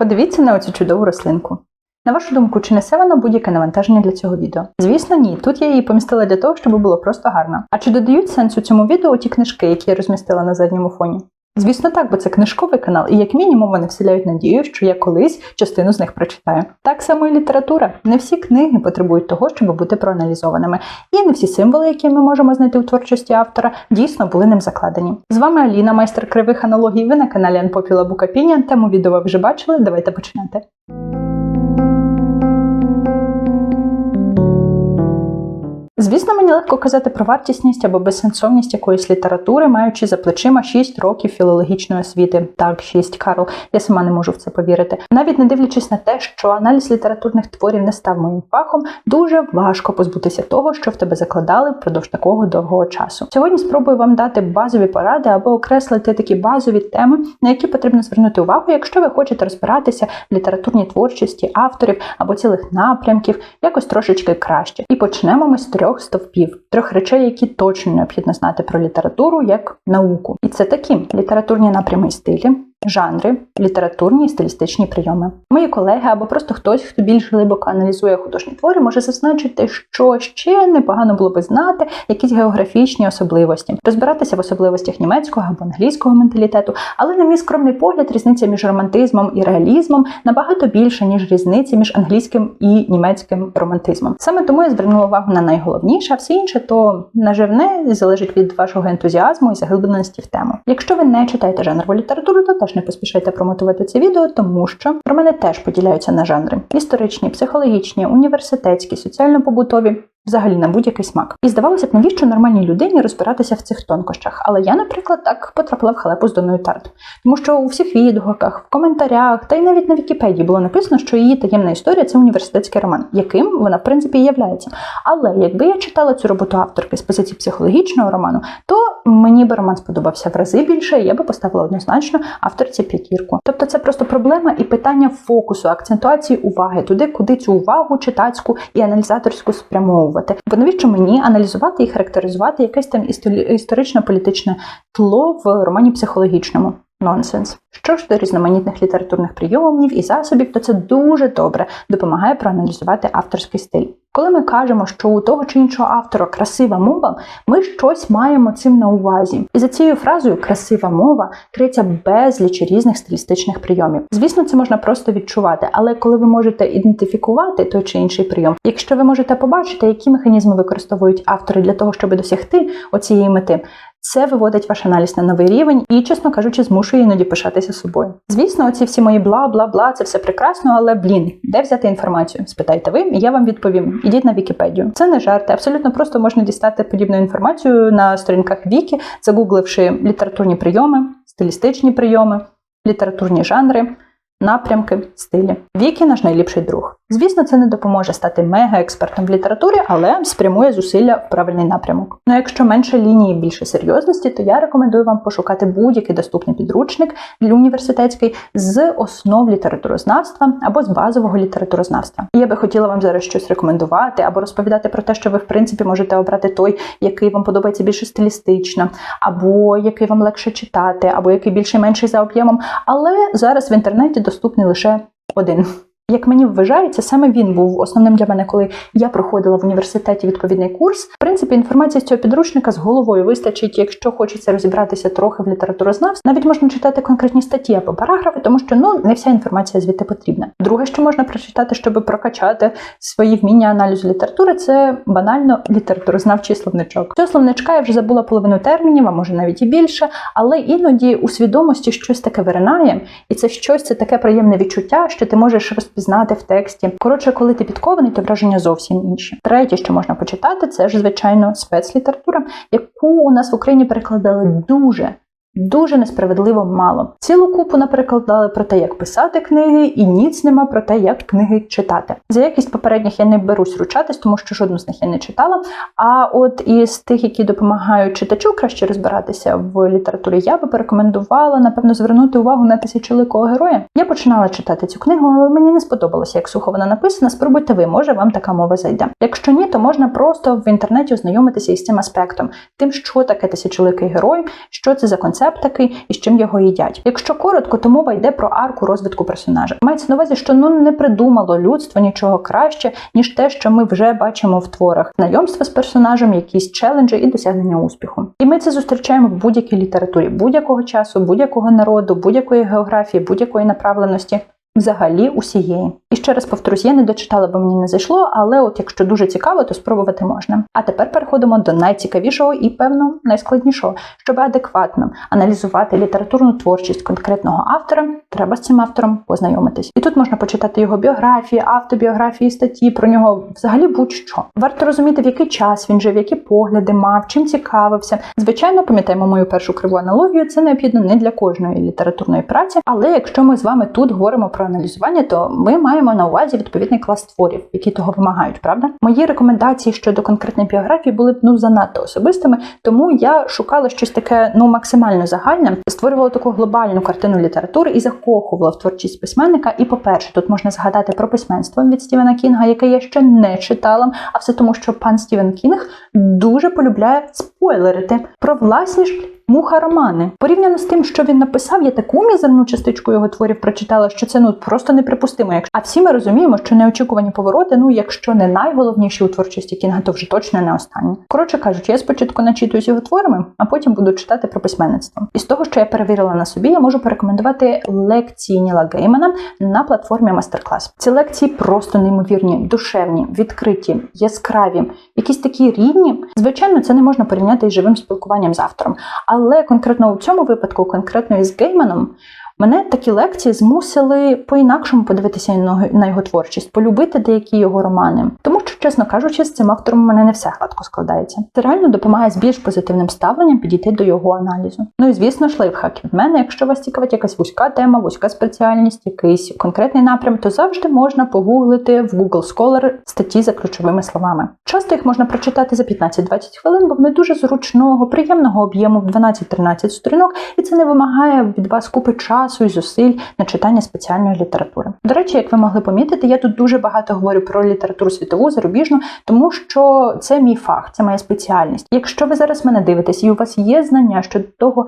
Подивіться на оцю чудову рослинку. На вашу думку, чи несе вона будь-яке навантаження для цього відео? Звісно, ні. Тут я її помістила для того, щоб було просто гарно. А чи додають сенсу цьому відео ті книжки, які я розмістила на задньому фоні? Звісно, так, бо це книжковий канал, і як мінімум вони вселяють надію, що я колись частину з них прочитаю. Так само і література. Не всі книги потребують того, щоб бути проаналізованими, і не всі символи, які ми можемо знайти у творчості автора, дійсно були ним закладені. З вами Аліна, майстер кривих аналогій. Ви на каналі Unpopular Book Opinion. Тему відео ви вже бачили. Давайте починати. Звісно, мені легко казати про вартісність або безсенсовність якоїсь літератури, маючи за плечима 6 років філологічної освіти. Так, 6, Карл, я сама не можу в це повірити. Навіть не дивлячись на те, що аналіз літературних творів не став моїм фахом, дуже важко позбутися того, що в тебе закладали впродовж такого довгого часу. Сьогодні спробую вам дати базові поради або окреслити такі базові теми, на які потрібно звернути увагу, якщо ви хочете розбиратися в літературній творчості авторів або цілих напрямків, якось трошечки краще. І почнемо ми з трьох стовпів, трьох речей, які точно необхідно знати про літературу як науку. І це такі літературні напрями і стилі. Жанри, літературні і стилістичні прийоми. Мої колеги або просто хтось, хто більш глибоко аналізує художні твори, може зазначити, що ще непогано було би знати якісь географічні особливості, розбиратися в особливостях німецького або англійського менталітету. Але, на мій скромний погляд, різниця між романтизмом і реалізмом набагато більша, ніж різниця між англійським і німецьким романтизмом. Саме тому я звернула увагу на найголовніше, а все інше то наживне залежить від вашого ентузіазму і заглибленості в тему. Якщо ви не читаєте жанрову літературу, то теж не поспішайте промотувати це відео, тому що романи теж поділяються на жанри: історичні, психологічні, університетські, соціально-побутові. Взагалі на будь-який смак. І здавалося б, навіщо нормальній людині розбиратися в цих тонкощах. Але я, наприклад, так потрапила в халепу з Доною Тарт. Тому що у всіх відгуках, в коментарях, та й навіть на Вікіпедії було написано, що її таємна історія це університетський роман, яким вона в принципі і являється. Але якби я читала цю роботу авторки з позиції психологічного роману, то мені би роман сподобався в рази більше, і я би поставила однозначно авторці п'ятірку. Тобто це просто проблема і питання фокусу, акцентуації уваги туди, куди цю увагу читацьку і аналізаторську спрямовувати. Бо навіщо мені аналізувати і характеризувати якесь там історично-політичне тло в романі психологічному? Нонсенс. Що ж до різноманітних літературних прийомів і засобів, то це дуже добре допомагає проаналізувати авторський стиль. Коли ми кажемо, що у того чи іншого автора красива мова, ми щось маємо цим на увазі. І за цією фразою красива мова криється безліч різних стилістичних прийомів. Звісно, це можна просто відчувати, але коли ви можете ідентифікувати той чи інший прийом, якщо ви можете побачити, які механізми використовують автори для того, щоб досягти оцієї мети. Це виводить ваш аналіз на новий рівень і, чесно кажучи, змушує іноді пишатися собою. Звісно, оці всі мої бла, бла, бла, це все прекрасно, але блін, де взяти інформацію? Спитайте ви, і я вам відповім. Ідіть на Вікіпедію. Це не жарти. Абсолютно просто можна дістати подібну інформацію на сторінках Вікі, загугливши літературні прийоми, стилістичні прийоми, літературні жанри. Напрямки, стилі. Вікі наш найліпший друг. Звісно, це не допоможе стати мега-експертом в літературі, але спрямує зусилля в правильний напрямок. Ну якщо менше лінії, більше серйозності, то я рекомендую вам пошукати будь-який доступний підручник для університетський з основ літературознавства або з базового літературознавства. І я би хотіла вам зараз щось рекомендувати або розповідати про те, що ви в принципі можете обрати той, який вам подобається більше стилістично, або який вам легше читати, або який більше менший за об'ємом. Але зараз в інтернеті доступний лише один. Як мені вважається, саме він був основним для мене, коли я проходила в університеті відповідний курс. В принципі, інформація з цього підручника з головою вистачить, якщо хочеться розібратися трохи в літературознавстві. Навіть можна читати конкретні статті або параграфи, тому що ну не вся інформація звідти потрібна. Друге, що можна прочитати, щоб прокачати свої вміння аналізу літератури, це банально літературознавчий словничок. Цього словничка я вже забула половину термінів, а може навіть і більше, але іноді у свідомості щось таке виринає, і це щось це таке приємне відчуття, що ти можеш розпізнати знати в тексті. Коротше, коли ти підкований, то враження зовсім інші. Третє, що можна почитати, це ж звичайно спецлітература, яку у нас в Україні перекладали дуже. Дуже несправедливо мало. Цілу купу, наприклад, дали про те, як писати книги, і ніц нема про те, як книги читати. За якість попередніх я не берусь ручатись, тому що жодну з них я не читала. А от із тих, які допомагають читачу краще розбиратися в літературі, я би порекомендувала, напевно, звернути увагу на тисячоликого героя. Я починала читати цю книгу, але мені не сподобалося, як сухо вона написана. Спробуйте ви, може вам така мова зайде. Якщо ні, то можна просто в інтернеті ознайомитися із цим аспектом, тим, що таке тисячоликий герой, що це за концепт рецепт такий і з чим його їдять. Якщо коротко, то мова йде про арку розвитку персонажа. Мається на увазі, що ну не придумало людство нічого краще, ніж те, що ми вже бачимо в творах: знайомство з персонажем, якісь челенджі і досягнення успіху. І ми це зустрічаємо в будь-якій літературі будь-якого часу, будь-якого народу, будь-якої географії, будь-якої направленості. Взагалі усієї. І ще раз повторюсь, я не дочитала, бо мені не зайшло, але от якщо дуже цікаво, то спробувати можна. А тепер переходимо до найцікавішого і, певно, найскладнішого. Щоб адекватно аналізувати літературну творчість конкретного автора, треба з цим автором познайомитись. І тут можна почитати його біографії, автобіографії, статті про нього, взагалі будь-що. Варто розуміти, в який час він жив, які погляди мав, чим цікавився. Звичайно, пам'ятаємо мою першу криву аналогію. Це необхідно не для кожної літературної праці, але якщо ми з вами тут говоримо про аналізування, то ми маємо на увазі відповідний клас творів, які того вимагають, правда? Мої рекомендації щодо конкретної біографії були б ну занадто особистими, тому я шукала щось таке ну максимально загальне, створювала таку глобальну картину літератури і закохувала в творчість письменника. І, по-перше, тут можна згадати про письменство від Стівена Кінга, яке я ще не читала, а все тому, що пан Стівен Кінг дуже полюбляє спойлерити про власні ж. Муха романи порівняно з тим, що він написав, я таку мізерну частичку його творів прочитала, що це ну просто неприпустимо. А всі ми розуміємо, що неочікувані повороти, ну якщо не найголовніші у творчості Кінга, то вже точно не останні. Коротше кажучи, я спочатку начитуюсь його творами, а потім буду читати про письменництво. І з того, що я перевірила на собі, я можу порекомендувати лекції Ніла Геймана на платформі Masterclass. Ці лекції просто неймовірні, душевні, відкриті, яскраві, якісь такі рідні. Звичайно, це не можна порівняти із живим спілкуванням з автором. Але конкретно у цьому випадку, конкретно із Гейманом, мене такі лекції змусили по-інакшому подивитися на його творчість, полюбити деякі його романи. Тому що, чесно кажучи, з цим автором у мене не все гладко складається. Це реально допомагає з більш позитивним ставленням підійти до його аналізу. Ну і звісно ж, лайфхак від мене, якщо вас цікавить якась вузька тема, вузька спеціальність, якийсь конкретний напрям, то завжди можна погуглити в Google Scholar статті за ключовими словами. Часто їх можна прочитати за 15-20 хвилин, бо вони дуже зручного, приємного об'єму в 12-13 сторінок, і це не вимагає від вас купи часу і зусиль на читання спеціальної літератури. До речі, як ви могли помітити, я тут дуже багато говорю про літературу світову, зарубіжну, тому що це мій фах, це моя спеціальність. Якщо ви зараз мене дивитесь і у вас є знання щодо того,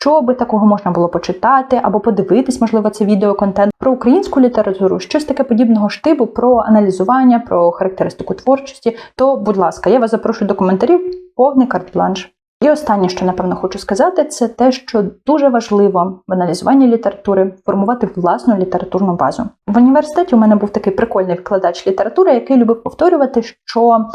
що би такого можна було почитати або подивитись, можливо, це відеоконтент про українську літературу, щось таке подібного штибу, про аналізування, про характеристику творчості, то, будь ласка, я вас запрошую до коментарів, повний карт-бланш. І останнє, що напевно хочу сказати, це те, що дуже важливо в аналізуванні літератури формувати власну літературну базу. В університеті у мене був такий прикольний викладач літератури, який любив повторювати, що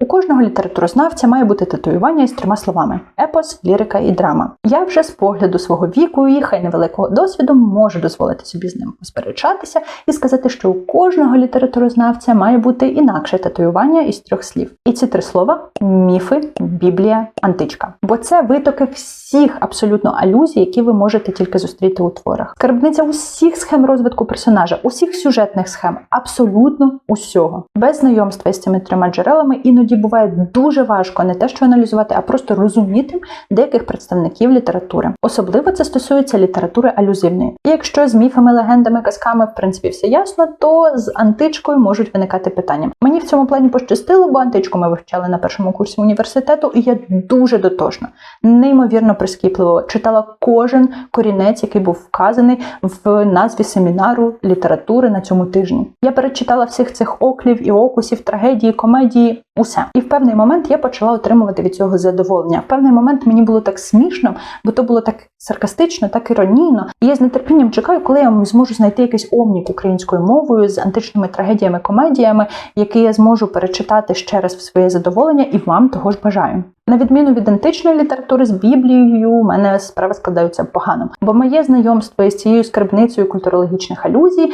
у кожного літературознавця має бути татуювання із трьома словами: епос, лірика і драма. Я вже з погляду свого віку і хай невеликого досвіду можу дозволити собі з ним посперечатися і сказати, що у кожного літературознавця має бути інакше татуювання із трьох слів. І ці три слова міфи, біблія, античка. Бо це витоки всіх абсолютно алюзій, які ви можете тільки зустріти у творах. Скарбниця усіх схем розвитку персонажа, усіх сюжетних схем, абсолютно усього. Без знайомства з цими трьома джерелами іноді буває дуже важко не те, що аналізувати, а просто розуміти деяких представників літератури. Особливо це стосується літератури алюзивної. І якщо з міфами, легендами, казками, в принципі, все ясно, то з античкою можуть виникати питання. Мені в цьому плані пощастило, бо античку ми вивчали на першому курсі університету, і я дуже дотошно, неймовірно прискіпливо читала кожен корінець, який був вказаний в назві семінару літератури на цьому тижні. Я перечитала всіх цих оклів і окусів, трагедії, комедії, усе. І в певний момент я почала отримувати від цього задоволення. В певний момент мені було так смішно, бо то було так саркастично, так іронійно. І я з нетерпінням чекаю, коли я зможу знайти якийсь омнік українською мовою з античними трагедіями, комедіями, який я зможу перечитати ще раз в своє задоволення, і вам того ж бажаю. На відміну від античної літератури з Біблією, у мене справи складаються погано, бо моє знайомство із цією скарбницею культурологічних алюзій.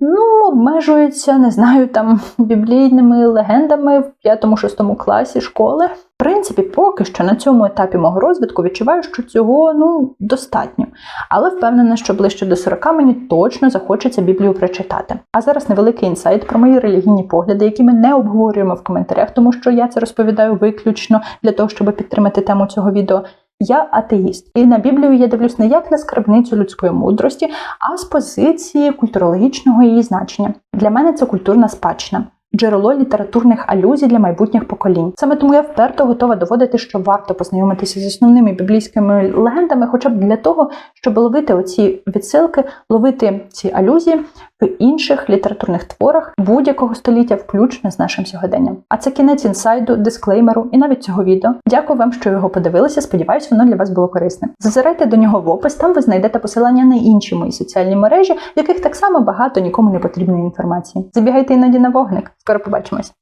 Ну, обмежується, не знаю, там біблійними легендами в 5-6 класі школи. В принципі, поки що на цьому етапі мого розвитку відчуваю, що цього ну достатньо. Але впевнена, що ближче до 40 мені точно захочеться Біблію прочитати. А зараз невеликий інсайт про мої релігійні погляди, які ми не обговорюємо в коментарях, тому що я це розповідаю виключно для того, щоб підтримати тему цього відео. Я атеїст, і на Біблію я дивлюсь не як на скарбницю людської мудрості, а з позиції культурологічного її значення. Для мене це культурна спадщина. джерело літературних алюзій для майбутніх поколінь. Саме тому я вперто готова доводити, що варто познайомитися з основними біблійськими легендами, хоча б для того, щоб ловити оці відсилки, ловити ці алюзії в інших літературних творах будь-якого століття, включно з нашим сьогоденням. А це кінець інсайду, дисклеймеру і навіть цього відео. Дякую вам, що його подивилися. Сподіваюсь, воно для вас було корисним. Зазирайте до нього в опис, там ви знайдете посилання на інші мої соціальні мережі, в яких так само багато нікому не потрібної інформації. Забігайте іноді на вогник. Скоро побачимось.